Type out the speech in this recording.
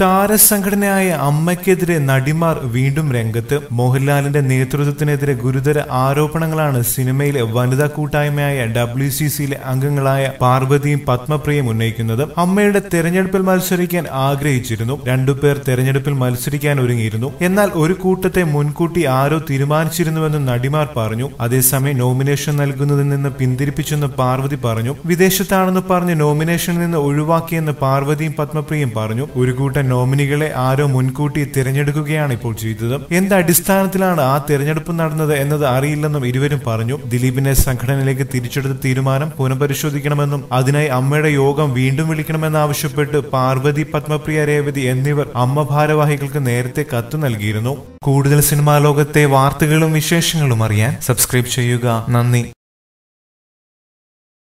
താരസംഘടനയായ അമ്മയ്ക്കെതിരെ നടിമാർ വീണ്ടും രംഗത്ത്. മോഹൻലാലിന്റെ നേതൃത്വത്തിനെതിരെ ഗുരുതര ആരോപണങ്ങളാണ് സിനിമയിലെ വനിതാ കൂട്ടായ്മയായ ഡബ്ല്യു സി സിയിലെ അംഗങ്ങളായ പാർവതിയും പത്മപ്രിയയും ഉന്നയിക്കുന്നത്. അമ്മയുടെ തെരഞ്ഞെടുപ്പിൽ മത്സരിക്കാൻ ആഗ്രഹിച്ചിരുന്നു. രണ്ടുപേർ തെരഞ്ഞെടുപ്പിൽ മത്സരിക്കാൻ ഒരുങ്ങിയിരുന്നു. എന്നാൽ ഒരു കൂട്ടത്തെ മുൻകൂട്ടി ആരോ തീരുമാനിച്ചിരുന്നുവെന്ന് നടിമാർ പറഞ്ഞു. അതേസമയം നോമിനേഷൻ നൽകുന്നതിൽ നിന്ന് പിന്തിരിപ്പിച്ചെന്ന് പാർവതി പറഞ്ഞു. വിദേശത്താണെന്ന് പറഞ്ഞ് നോമിനേഷനിൽ നിന്ന് ഒഴിവാക്കിയെന്ന് പാർവതിയും പത്മപ്രിയയും പറഞ്ഞു. ഒരു കൂട്ടം നോമിനികളെ ആരോ മുൻകൂട്ടി തിരഞ്ഞെടുക്കുകയാണ് ഇപ്പോൾ ചെയ്തത്. എന്ത് അടിസ്ഥാനത്തിലാണ് ആ തിരഞ്ഞെടുപ്പ് നടന്നത് എന്നത് അറിയില്ലെന്നും ഇരുവരും പറഞ്ഞു. ദിലീപിനെ സംഘടനയിലേക്ക് തിരിച്ചെടുത്ത തീരുമാനം പുനഃപരിശോധിക്കണമെന്നും അതിനായി അമ്മയുടെ യോഗം വീണ്ടും വിളിക്കണമെന്നാവശ്യപ്പെട്ട് പാർവതി പത്മപ്രിയ രേവതി എന്നിവർ അമ്മ ഭാരവാഹികൾക്ക് നേരത്തെ കത്ത് നൽകിയിരുന്നു. കൂടുതൽ സിനിമാ ലോകത്തെ വാർത്തകളും വിശേഷങ്ങളും അറിയാൻ സബ്സ്ക്രൈബ് ചെയ്യുക. നന്ദി.